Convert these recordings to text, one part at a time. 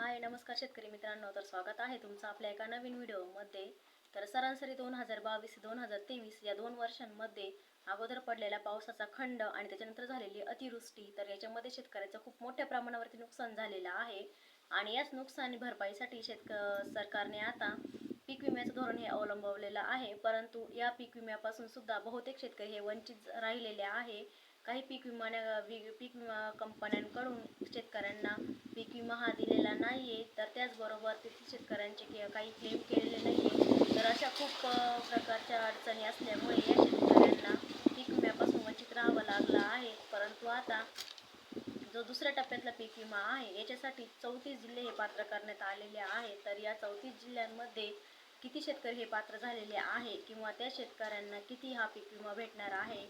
हाय नमस्कार शेतकरी मित्रांनो. तर स्वागत आहे तुमचं आपल्या एका नवीन व्हिडिओमध्ये. तर सरासरी दोन हजार बावीस दोन हजार तेवीस या दोन वर्षांमध्ये अगोदर पडलेल्या पावसाचा खंड आणि त्याच्यानंतर झालेली अतिवृष्टी तर याच्यामध्ये शेतकऱ्याचं खूप मोठ्या प्रमाणावरती नुकसान झालेलं आहे. आणि याच नुकसान भरपाईसाठी शेतक सरकारने आता पीक विम्याचं धोरण हे अवलंबवलेलं आहे. परंतु या पीक विम्यापासून सुद्धा बहुतेक शेतकरी हे वंचित राहिलेले आहे. काही पीक विमा पीक विमा कंपन्यांकडून शेतकऱ्यांना पीक विमा हा दिलेला नाही आहे तर त्याचबरोबर तेथील शेतकऱ्यांचे के काही क्लेम केलेले नाही आहे तर अशा खूप प्रकारच्या अडचणी असल्यामुळे या शेतकऱ्यांना पीक विम्यापासून वंचित राहावं लागलं आहे. परंतु आता जो दुसऱ्या टप्प्यातला पीक विमा आहे याच्यासाठी चौतीस जिल्हे हे पात्र करण्यात आलेले आहे तर या चौतीस जिल्ह्यांमध्ये किती शेतकरी हे पात्र झालेले आहे किंवा त्या शेतकऱ्यांना किती हा पीक विमा भेटणार आहे?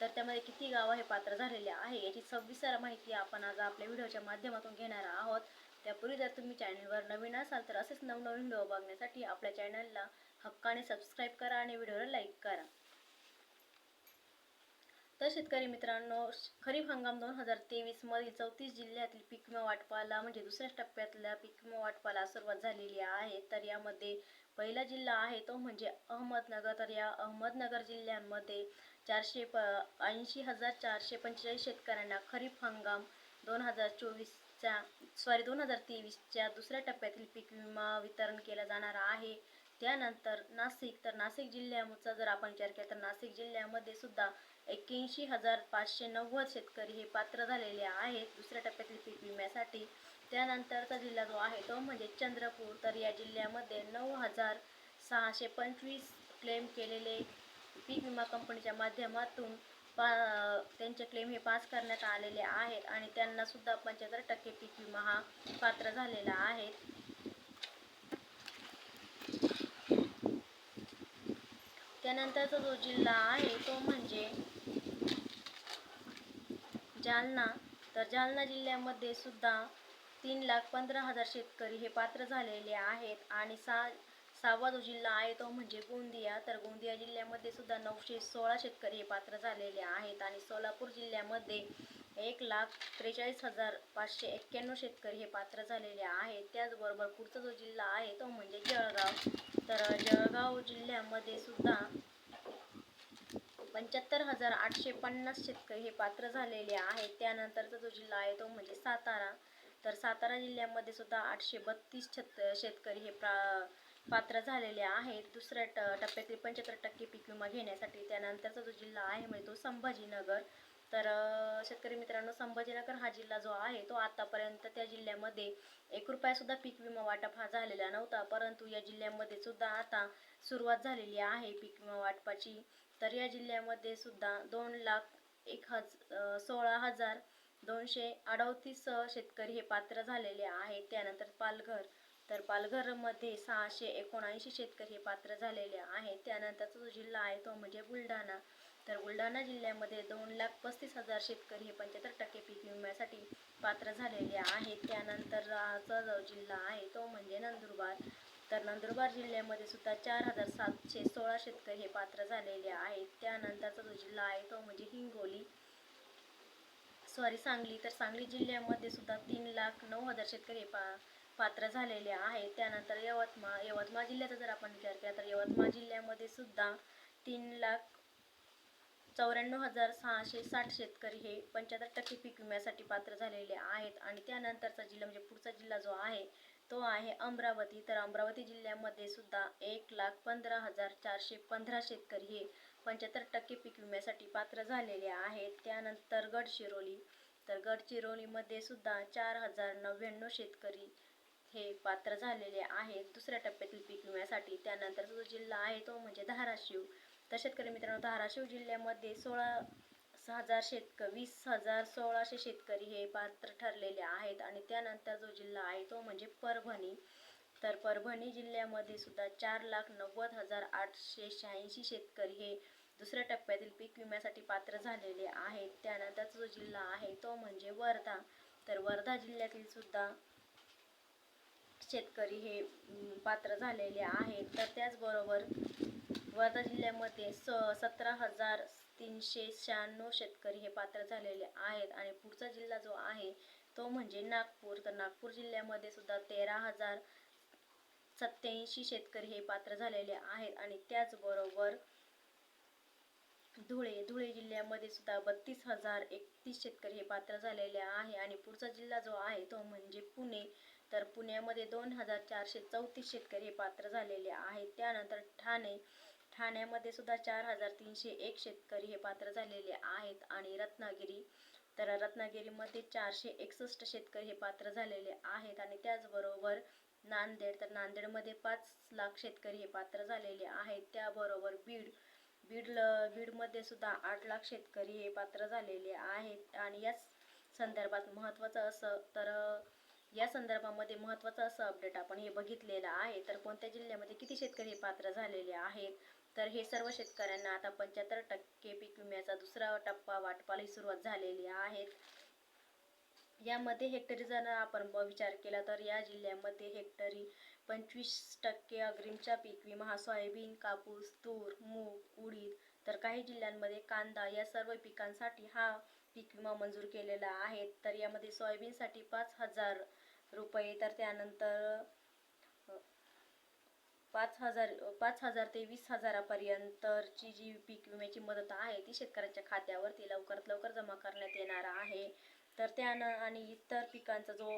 तर त्यामध्ये किती गावं हे पात्र झालेले आहे याची सविस्तर माहिती आपण आज आपल्या व्हिडिओच्या माध्यमातून घेणार आहोत. त्यापूर्वी जर तुम्ही चॅनलवर नवीन असाल तर असेच नवनवीन व्हिडिओ बघण्यासाठी आपल्या चॅनलला हक्काने सबस्क्राईब करा आणि व्हिडिओला लाईक करा. तर शेतकरी मित्रांनो खरीप हंगाम दोन हजार तेवीसमधील चौतीस जिल्ह्यातील पीक विमा वाटपाला म्हणजे दुसऱ्या टप्प्यातल्या पीक विमा वाटपाला सुरुवात झालेली आहे. तर यामध्ये पहिला जिल्हा आहे तो म्हणजे अहमदनगर. तर या अहमदनगर जिल्ह्यामध्ये चारशे प ऐंशी हजार चारशे पंचेचाळीस शेतकऱ्यांना खरीप हंगाम दोन हजार चोवीसच्या सॉरी दोन हजार तेवीसच्या दुसऱ्या टप्प्यातील पीक विमा वितरण केला जाणार आहे. त्यानंतर नाशिक तर नाशिक जिल्ह्याचा जर आपण विचार केला तर नाशिक जिल्ह्यामध्ये सुद्धा एक्क्याऐंशी हजार पाचशे नव्वद शेतकरी हे पात्र झालेले आहेत. दुसऱ्या टप्प्यातील पीक विम्यासाठी त्यानंतरचा जिल्हा जो आहे तो म्हणजे चंद्रपूर. तर या जिल्ह्यामध्ये नऊ हजार सहाशे पंचवीस क्लेम केलेले पीक विमा कंपनीच्या माध्यमातून पा त्यांचे क्लेम हे पास करण्यात आलेले आहेत आणि त्यांनासुद्धा पंच्याहत्तर टक्के पीक विमा हा पात्र झालेला आहे. त्यानंतरचा जो जिल्हा आहे तो म्हणजे जालना. तर जालना जिल्ह्यामध्ये सुद्धा तीन लाख पंधरा हजार शेतकरी हे पात्र झालेले आहेत आणि सा सहावा जो जिल्हा आहे तो म्हणजे गोंदिया. तर गोंदिया जिल्ह्यामध्ये सुद्धा नऊशे सोळा शेतकरी हे पात्र झालेले आहेत आणि सोलापूर जिल्ह्यामध्ये एक लाख त्रेचाळीस हजार पाचशे एक्क्याण्णव शेतकरी हे पात्र झालेले आहेत. त्याचबरोबर पुढचा जो जिल्हा आहे तो म्हणजे जळगाव. तर जळगाव जिल्ह्यामध्ये सुद्धा पंच्याहत्तर हजार आठशे पन्नास शेतकरी हे पात्र झालेले आहेत. त्यानंतरचा जो जिल्हा आहे तो म्हणजे सातारा. तर सातारा जिल्ह्यामध्ये सुद्धा आठशे बत्तीस छत शेतकरी हे प्रा पात्र झालेले आहेत. दुसऱ्या ट टप्प्यातील पंच्याहत्तर टक्के पीक विमा घेण्यासाठी त्यानंतरचा जो जिल्हा आहे म्हणजे तो संभाजीनगर. तर शेतकरी मित्रांनो संभाजीनगर हा जिल्हा जो आहे तो आतापर्यंत त्या जिल्ह्यामध्ये एक रुपयासुद्धा पीक विमा वाटप हा झालेला नव्हता. परंतु या जिल्ह्यामध्ये सुद्धा आता सुरुवात झालेली आहे पीक विमा वाटपाची. तर या जिल्ह्यामध्ये सुद्धा दोन लाख एक हज सोळा हजार दोनशे अडतीस शेतकरी हे पात्र झालेले आहेत. त्यानंतर पालघर तर पालघरमध्ये सहाशे एकोणऐंशी शेतकरी हे पात्र झालेले आहेत. त्यानंतरचा जो जिल्हा आहे तो म्हणजे बुलढाणा. तर बुलढाणा जिल्ह्यामध्ये दोन लाख पस्तीस हजार शेतकरी हे पंच्याहत्तर टक्के पीक विम्यासाठी पात्र झालेले आहेत. त्यानंतरचा जो जिल्हा आहे तो म्हणजे नंदुरबार. तर नंदुरबार जिल्ह्यामध्ये सुद्धा चार हजार सातशे सोळा शेतकरी हे पात्र झालेले आहेत. त्यानंतरचा जो जिल्हा आहे तो म्हणजे हिंगोली. सॉरी सांगली. तर सांगली जिल्ह्यामध्ये सुद्धा तीन लाख नऊ हजार शेतकरी पा पात्र झालेले आहेत. त्यानंतर यवतमाळ यवतमाळ जिल्ह्याचा जर आपण विचार केला तर यवतमाळ जिल्ह्यामध्ये सुद्धा तीन लाख चौऱ्याण्णव हजार सहाशे साठ शेतकरी हे पंच्याहत्तर टक्के पीक विम्यासाठी पात्र झालेले आहेत. आणि त्यानंतरचा जिल्हा म्हणजे पुढचा जिल्हा जो आहे तो आहे अमरावती. तर अमरावती जिल्ह्यामध्ये सुद्धा एक लाख पंधरा हजार चारशे पंधरा शेतकरी हे पंच्याहत्तर टक्के पीक विम्यासाठी पात्र झालेले आहेत. त्यानंतर गडचिरोली तर गडचिरोलीमध्ये सुद्धा चार हजार नव्याण्णव शेतकरी हे पात्र झालेले आहेत. दुसऱ्या टप्प्यातील पीक विम्यासाठी त्यानंतर जो जिल्हा आहे तो म्हणजे धाराशिव. तर शेतकरी मित्रांनो धाराशिव जिल्ह्यामध्ये सोळा हजार शेतक वीस हजार सोळाशे शेतकरी हे पात्र ठरलेले आहेत. आणि त्यानंतर जो जिल्हा आहे तो म्हणजे परभणी. तर परभणी जिल्ह्यामध्ये सुद्धा चार लाख नव्वद हजार आठशे शहाऐंशी शेतकरी हे दुसऱ्या टप्प्यातील पीक विम्यासाठी पात्र झालेले आहेत. त्यानंतरचा जो जिल्हा आहे तो म्हणजे वर्धा. तर वर्धा जिल्ह्यातील सुद्धा शेतकरी हे पात्र झालेले आहेत. तर त्याचबरोबर वर्धा जिल्ह्यामध्ये स सतरा हजार तीनशे शहाण्णव शेतकरी हे पात्र झालेले आहेत. आणि पुढचा जिल्हा जो आहे तो म्हणजे नागपूर. तर नागपूर जिल्ह्यामध्ये सुद्धा तेरा हजार सत्याऐंशी शेतकरी हे पात्र झालेले आहेत आणि त्याचबरोबर धुळे धुळे जिल्ह्यामध्ये सुद्धा बत्तीस हजार एकतीस शेतकरी हे पात्र झालेले आहे आणि पुढचा जिल्हा जो आहे तो म्हणजे पुणे. तर पुण्यामध्ये दोन हजार चारशे चौतीस शेतकरी हे पात्र झालेले आहेत. त्यानंतर ठाणे ठाण्यामध्ये सुद्धा चार हजार तीनशे एक शेतकरी हे पात्र झालेले आहेत आणि रत्नागिरी. तर रत्नागिरीमध्ये चारशे एकसष्ट शेतकरी हे पात्र झालेले आहेत आणि त्याचबरोबर नांदेड. तर नांदेडमध्ये पाच लाख शेतकरी हे पात्र झालेले आहेत. त्याबरोबर बीड बीड ल बीडमध्ये सुद्धा आठ लाख शेतकरी हे पात्र झालेले आहेत. आणि याच संदर्भात महत्त्वाचं असं तर या संदर्भामध्ये महत्त्वाचं असं अपडेट आपण हे बघितलेलं आहे. तर कोणत्या जिल्ह्यामध्ये किती शेतकरी हे पात्र झालेले आहेत? तर हे सर्व शेतकऱ्यांना आता पंच्याहत्तर टक्के पीक विम्याचा दुसरा टप्पा वाटपाला सुरुवात झालेली आहे. यामध्ये हेक्टरी जर आपण विचार केला तर या जिल्ह्यामध्ये हेक्टरी पंचवीस टक्के अग्रिमचा पीक विमा हा सोयाबीन कापूस तूर मूग उडीद तर काही जिल्ह्यांमध्ये कांदा या सर्व पिकांसाठी हा पीक विमा मंजूर केलेला आहे. तर यामध्ये सोयाबीनसाठी पाच हजार रुपये तर त्यानंतर पाच हजार पाच हजार ते वीस हजारापर्यंतची जी पीक विम्याची मदत आहे ती शेतकऱ्यांच्या खात्यावरती लवकरात लवकर जमा करण्यात येणार आहे. तर त्यानं आणि इतर पिकांचा जो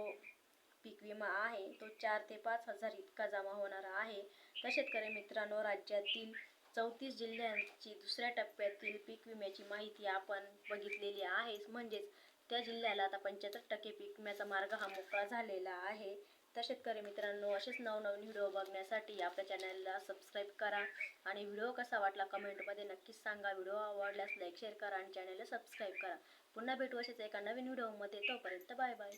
पीक विमा आहे तो चार ते पाच हजार इतका जमा होणार आहे. तर शेतकरी मित्रांनो राज्यातील चौतीस जिल्ह्यांची दुसऱ्या टप्प्यातील पीक विम्याची माहिती आपण बघितलेली आहे. म्हणजेच त्या जिल्ह्याला आता पंच्याहत्तर टक्के पीक विम्याचा मार्ग हा मोकळा झालेला आहे. तर शेतकरी मित्रांनो असेच नवनवीन व्हिडिओ बघण्यासाठी आपल्या चॅनलला सबस्क्राईब करा आणि व्हिडिओ कसा वाटला कमेंटमध्ये नक्कीच सांगा. व्हिडिओ आवडल्यास लाईक शेअर करा आणि चॅनलला सबस्क्राईब करा. पुन्हा भेटू असेच एका नवीन व्हिडिओमध्ये. तोपर्यंत बाय बाय